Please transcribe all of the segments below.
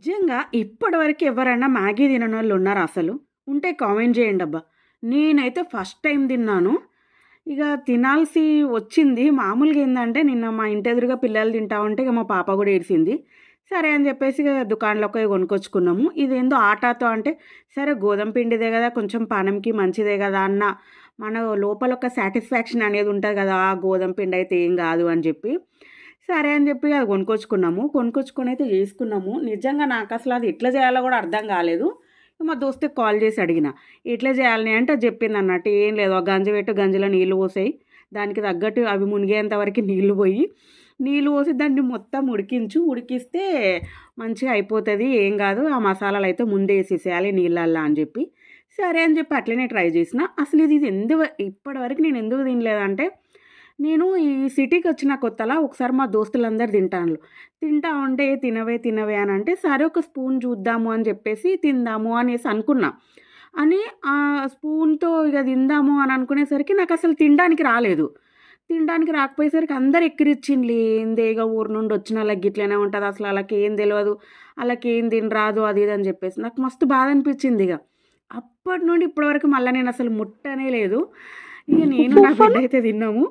నిజంగా ఇప్పటివరకు ఎవరైనా మ్యాగీ తినని వాళ్ళు ఉన్నారా అసలు? ఉంటే కామెంట్ చేయండి అబ్బా. నేనైతే ఫస్ట్ టైం తిన్నాను. ఇక తినాల్సి వచ్చింది. మామూలుగా ఏంటంటే నిన్న మా ఇంటి ఎదురుగా పిల్లలు తింటా ఉంటే ఇక మా పాప కూడా ఏడిసింది సరే అని చెప్పేసి ఇక దుకాణంలోకి పోయి కొనుక్కొచ్చుకున్నాము. ఇదేందో ఆటాతో అంటే సరే గోధుమ పిండిదే కదా కొంచెం పానంకి మంచిదే కదా అన్న మన లోపల ఒక సాటిస్ఫాక్షన్ అనేది ఉంటుంది కదా ఆ గోధుమ పిండి అయితే ఏం కాదు అని చెప్పి. సరే అని చెప్పి అది కొనుక్కొచ్చుకున్నాము కొనుక్కొచ్చుకొని అయితే చేసుకున్నాము. నిజంగా నాకు అసలు అది ఎట్లా చేయాలో కూడా అర్థం కాలేదు. మా దోస్తుకి కాల్ చేసి అడిగిన. ఎట్లా చేయాలని అంటే అది చెప్పింది అన్నట్టు. ఏం లేదు ఆ గంజి పెట్టు గంజిలో నీళ్ళు పోసాయి. దానికి తగ్గట్టు అవి మునిగేంత వరకు నీళ్ళు పోయి. నీళ్ళు పోసి దాన్ని మొత్తం ఉడికించు. ఉడికిస్తే మంచిగా అయిపోతుంది. ఏం కాదు ఆ మసాలాలు అయితే ముందే వేసేసేయాలి నీళ్ళల్లో అని చెప్పి. సరే అని చెప్పి అట్లనే ట్రై చేసిన. అసలు ఇది ఎందుకు ఇప్పటివరకు నేను ఎందుకు తినలేదంటే నేను ఈ సిటీకి వచ్చిన కొత్తలా ఒకసారి మా దోస్తులందరు తింటాను తింటా ఉంటే తినవే తినవే అని అంటే సరే ఒక స్పూన్ చూద్దాము అని చెప్పేసి తిందాము అనేసి అనుకున్నా. అని ఆ స్పూన్తో ఇక తిందాము అని అనుకునేసరికి నాకు అసలు తినడానికి రాలేదు. తినడానికి రాకపోయేసరికి అందరు ఎక్కిరిచ్చిండ్లు ఏంది ఇక ఊరు నుండి వచ్చిన అలా గిట్లనే ఉంటుంది అసలు అలాకి ఏం తెలియదు వాళ్ళకి ఏం తినరాదు అది ఇది అని చెప్పేసి నాకు మస్తు బాధ అనిపించింది ఇక అప్పటి నుండి ఇప్పటివరకు మళ్ళీ నేను అసలు ముట్టనే లేదు. ఇక నేను నా బిడ్డ అయితే తిన్నాము.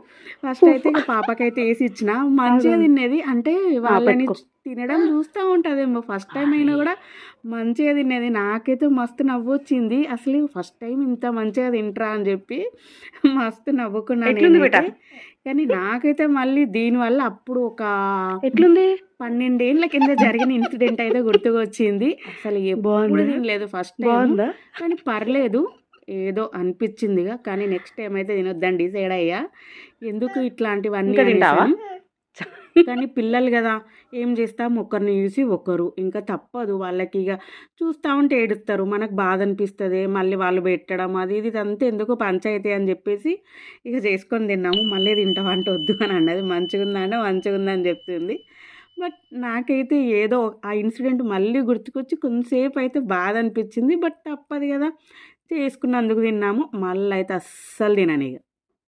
ఫస్ట్ అయితే ఇక పాపకైతే వేసి ఇచ్చిన. మంచిగా తినేది అంటే వాళ్ళని. తినడం చూస్తూ ఉంటుందేమో. ఫస్ట్ టైం అయినా కూడా మంచిగా తినేది నాకైతే మస్తు నవ్వు వచ్చింది. అసలు ఫస్ట్ టైం ఇంత మంచిగా తింటరా అని చెప్పి మస్తు నవ్వుకున్నాను? కానీ నాకైతే మళ్ళీ దీనివల్ల అప్పుడు ఒక ఎట్లుంది? పన్నెండేళ్ళ కింద జరిగిన ఇన్సిడెంట్ అయితే గుర్తుకొచ్చింది. అసలు ఎప్పుడు బాగుందా? తినలేదు ఫస్ట్ టైం కానీ పర్లేదు. ఏదో అనిపించిందిగా కానీ నెక్స్ట్ టైం అయితే తినొద్దని డిసైడ్ అయ్యా ఎందుకు ఇట్లాంటివన్నీ. కానీ పిల్లలు కదా ఏం చేస్తాం? ఒకరిని చూసి ఒకరు. ఇంకా తప్పదు వాళ్ళకి ఇక చూస్తూ ఉంటే ఏడుస్తారు. మనకు బాధ అనిపిస్తుంది మళ్ళీ వాళ్ళు పెట్టడం అది ఇది ఇదంతా ఎందుకు పంచాయతీ అని చెప్పేసి ఇక చేసుకొని తిన్నాము. మళ్ళీ తింటాం అంటే వద్దు అని అన్నది. మంచిగా ఉందంటే మంచిగా ఉందని చెప్తుంది. బట్ నాకైతే ఏదో ఆ ఇన్సిడెంట్ మళ్ళీ గుర్తుకొచ్చి కొంతసేపు అయితే బాధ అనిపించింది బట్ తప్పదు కదా చేసుకున్నందుకు తిన్నాము. మళ్ళీ అయితే అస్సలు తినను ఇక